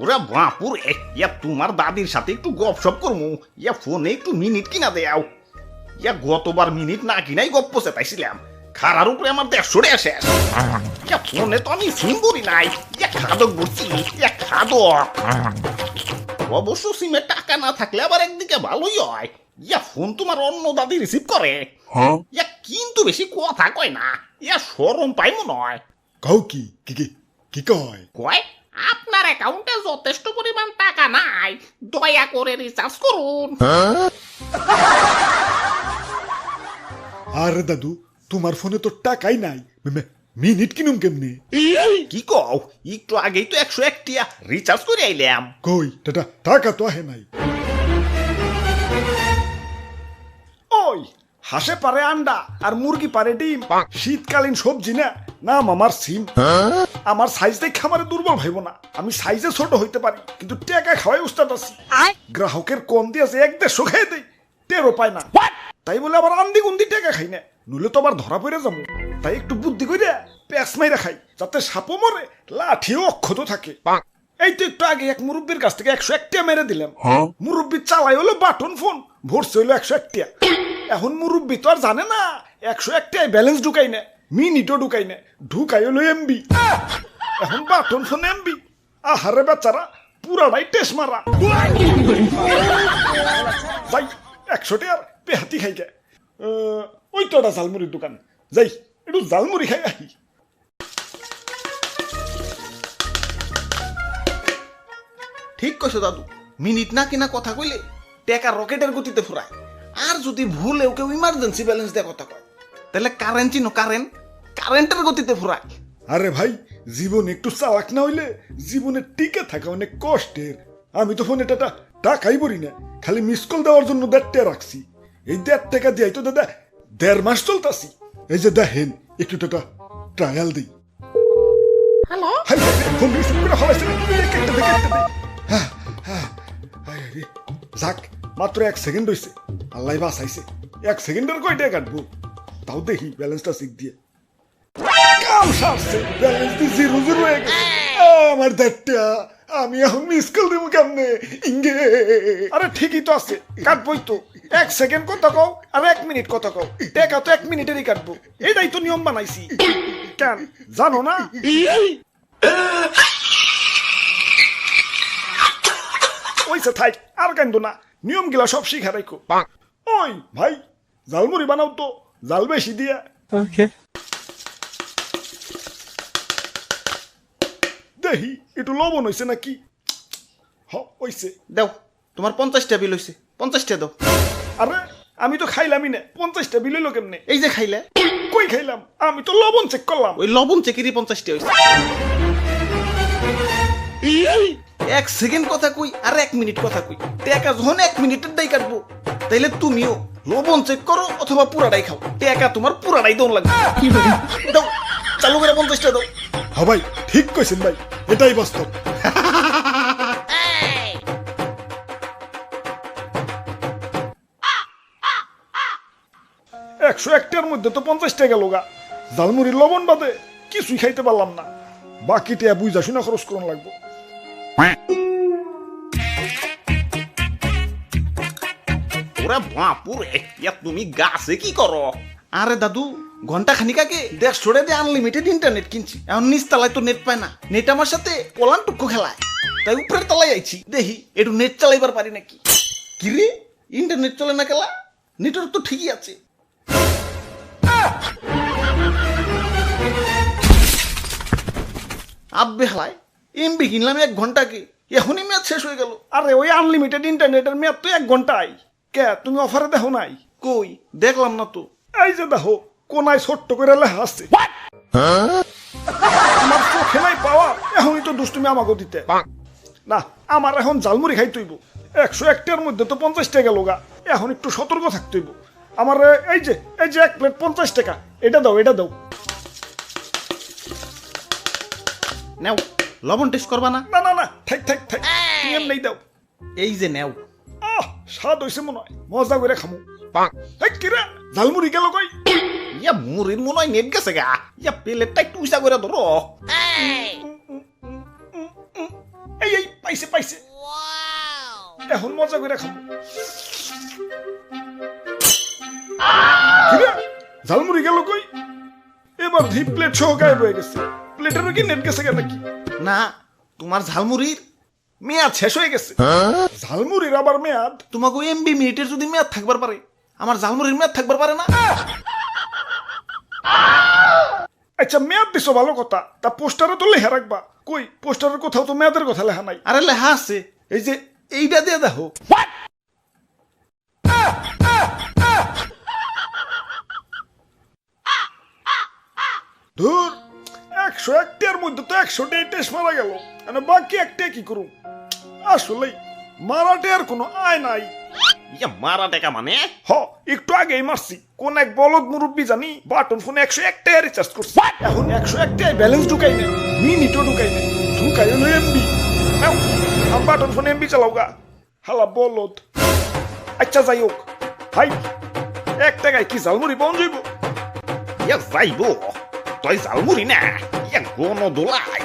ওরা বাপুরে ইয়া তোমার দাদির সাথে একটু গপসপ করমু। ইয়া ফোনে একটু মিনিট কিনা দেও ইয়া গতবার মিনিট না কিনাই গপ্প চেতাইছিলাম খারার উপরে আমার দেড়শো টাকা শেষ ইয়া ফোনে তো আমি সিম করি নাই। ইয়া খাদক বলছি ইয়া খাদক। অবশ্য সিমে টাকা না থাকলে আবার একদিকে ভালোই হয়। ইয়া ফোন তোমার অন্য দাদি রিসিভ করে। ইয়া কিন্তু বেশি কথা কয় না। ইয়া সরম পাই মনে হয় কও কি? কি কি কি কয়? কয়? আপনার অ্যাকাউন্টে যথেষ্ট পরিমাণ টাকা নাই দয়া করে রিচার্জ করুন। আরে দাদু তোমার ফোনে তো টাকাই নাই। মে- মে- মিনিট কিনুম কেমনে? কি কও? একটু আগেই তো একশো একটিয়া রিচার্জ করে আইলাম। কই? টাটা টাকা তো আহে নাই। ওই হাসে পারে আন্ডা আর মুরগি পারে ডিম। শীতকালীন সবজি না নাম আমার সিম। আমার সাইজ দেখে আমার দুর্বল ভাইব না। আমি সাইজে ছোট হইতে পারি কিন্তু টাকা খাওয়াই উস্তাদ আছি। গ্রাহকের কম দিয়েছে এক দেড়শো খেয়ে দেই টেরও পায় না। তাই বলে আবার আন্দি গুন্দি টাকা খাই না। নইলে তো আবার ধরা পড়ে যাব। তাই একটু বুদ্ধি করে প্যাঁচ মাইরা খাই যাতে সাপও মরে লাঠিও অক্ষত থাকে। এই তো একটু আগে এক মুরব্বীর কাছ থেকে একশো একটিয়া মেরে দিলাম। মুরব্বী চালাই হলো বাটন ফোন ভরছে হইল একশো একটিয়া। এখন মুরব্বী তো আর জানে না একশো একটিয়ায় ব্যালেন্স ঢুকাই না। মিনিটও ঢুকাই না ঢুকাই হলো এমবি। এখন বাটন ফোন এমবি। আহারে বেচারা, পুরাটাই টেস মারা। যাই, একশো টাকার পেহাতি খাই গে ওই তো একটা দোকান। যাই, একটু ঝালমুড়ি খাই আহি। ঠিক কইছো দাদু, মিনিট না কিনা কথা কইলে টেকা রকেটের গতিতে ফুরায়। আর যদি ভুলেও কেউ ইমার্জেন্সি ব্যালেন্স দিয়ে কথা কয়। তাহলে কারেন্ট চিনো কারেন্ট কারেন্টের গতিতে ফুরায় আরে ভাই জীবন একটু চালাক না হইলে জীবনে টিকে থাকা অনেক কষ্টের। আমি তো ফোনে টাটা টাকাই বলি না খালি মিস কল দেওয়ার জন্য দেড়টা রাখছি। এই দেড় টাকা দিয়ে তো দাদা দেড় মাস চলতাছি। এই যে দেখেন একটু টাটা ট্রায়াল দিই। Hello? Hi hi, hi, phone receive করে ফেলাইছে কেটে দে, কেটে দে। হ্যাঁ, হ্যাঁ। যাক মাত্র এক সেকেন্ড হয়েছে আল্লাহ বাঁচাইছে। এক সেকেন্ডের কয়টা কাটবো? তাও দেখি ব্যালেন্সটা শিখ দিয়ে। কাম সারছে ব্যালেন্স দিয়ে জিরো জিরো হয়ে গেছে। আমার দেড়টা আমি এখন মিস কল দেবো কেমনে? ইঙ্গে। আরে ঠিকই তো আছে কাটবই তো। এক সেকেন্ড কথা কও আর এক মিনিট কথা কও। টেকা তো এক মিনিটেরই কাটবো। এটাই তো নিয়ম বানাইছি। কেন জানো না? ওইসে থাই আর কেন্দো না। নিয়ম গিলা সব শিখা রাখো ওই ভাই জালমুড়ি বানাও তো। জাল বেশি দিয়া। দেখি একটু লবণ হইছে নাকি? হ হইছে দাও তোমার পঞ্চাশটা বিল হয়েছে পঞ্চাশটা দাও আরে আমি তো খাইলামই না পঞ্চাশটা বিল হইল কেমনে? এই যে খাইলে। কই খাইলাম। আমি তো লবণ চেক করলাম ওই লবণ চেকেরই পঞ্চাশটা হয়েছে এক সেকেন্ড কথা কই আর এক মিনিট কথা কই। টেকা যখন এক মিনিটের দাই কাটবো। তাইলে তুমিও লবণ চেক করো অথবা পুরাটাই খাও। টেকা তোমার পুরাটাই দৌড় লাগবে। দাও, চালু করে পঞ্চাশটা দাও। হ্যাঁ ভাই, ঠিক কইছেন ভাই, এটাই বাস্তব। একশো একটার মধ্যে তো পঞ্চাশ টাকা লোগা জালমুড়ির লবণ বাদে কিছুই খাইতে পারলাম না। বাকি টিয়া বুঝা শুনা খরচ করুন লাগবো। ওরা বাপুরে ইয়া তুমি গাছে কি করো? আরে দাদু ঘণ্টা খানিক আগে দেড়শো টাকা দিয়ে আনলিমিটেড ইন্টারনেট কিনছি। এখন নিচ তলায় তো নেট পায় না। নেট আমার সাথে কলান টুকু খেলায়। তাই উপরের তলায় আইছি। দেখি একটু নেট চালাইবার পারি নাকি? কি রে? ইন্টারনেট চলে না খেলা? নেটওয়ার্ক তো ঠিকই আছে। আব্বে হালায় এমবি কিনলাম এক ঘন্টাকে এখনই ম্যাচ শেষ হয়ে গেল। আরে ওই আনলিমিটেড ইন্টারনেটের মেয়াদ তো এক ঘন্টায়। কে তুমি অফারে দেখো নাই? কই? দেখলাম না তো। এই যে দেখো কোনায় ছোট্ট করে লেখা আছে। আমার চোখে নাই পাওয়া এখনই তো দুষ্টুমি আমাকে দিতে। না আমার এখন জালমুড়ি খাই তুইব একশো একটার মধ্যে তো পঞ্চাশ টাকা লোগা এখন একটু সতর্ক থাকতে হইব। আমার এই যে এই যে এক প্লেট পঞ্চাশ টাকা এটা দাও এটা দাও। নেও লবণ টেস্ট করবা না? না না না থাক থাক থাক। এমনি দাও। এই যে নেও। স্বাদ হইছে মনে হয় মজা করে খামু। এই কিরে ঝালমুড়ি গেল কই ইয়া মুরির মনে হয় নেট গেছে গা। ইয়া প্লেটটা একটু উঁচা করে ধরো এই। এই পাইছে পাইছে। এখন মজা করে খাব ঝালমুড়ি গেল কই এবার ধি প্লেট সহ গায়েব হয়ে গেছে। প্লেটেরও কি নেট গেছে নাকি? না তোমার ঝালমুড়ির মেয়াদ শেষ হয়ে গেছে। ঝালমুড়ির আবার মেয়াদ। তোমাকে এমবি মিনিটের যদি মেয়াদ থাকবার পারে আমার ঝালমুড়ির মেয়াদ থাকবার পারে না। আচ্ছা মেয়াদ দিছো ভালো কথা। তা পোস্টারে তো লেখা রাখবা। কই পোস্টারের কোথাও তো মেয়াদের কথা লেখা নাই। আরে লেহা আছে। এই যে এইটা দিয়ে দেখো। ধুর একশো একটার মধ্যে তো একশোটাই টেস্ট মারা গেল। মানে বাকি একটা কি করুম? আসলেই মারাটে আর কোনো আয় নাই। ইয়া মারা টাকা মানে? হ একটু আগেই মারছি। কোন এক বলদ মুরব্বী জানি বাটন ফোনে একশো একটাই রিচার্জ করছি। এখন একশো একটাই ব্যালেন্স ঢুকাই নেই মিনিটও ঢুকাই নেই ঢুকাই হলো এমবি বাটন ফোনে এমবি চালাও গা। হালা বলদ। আচ্ছা যাই হোক। ভাই এক টাকায় কি ঝালমুড়ি পাওয়া যাইব? ইয়া যাইব। তই ঝালমুড়ি না ইয়া গণ দোলাই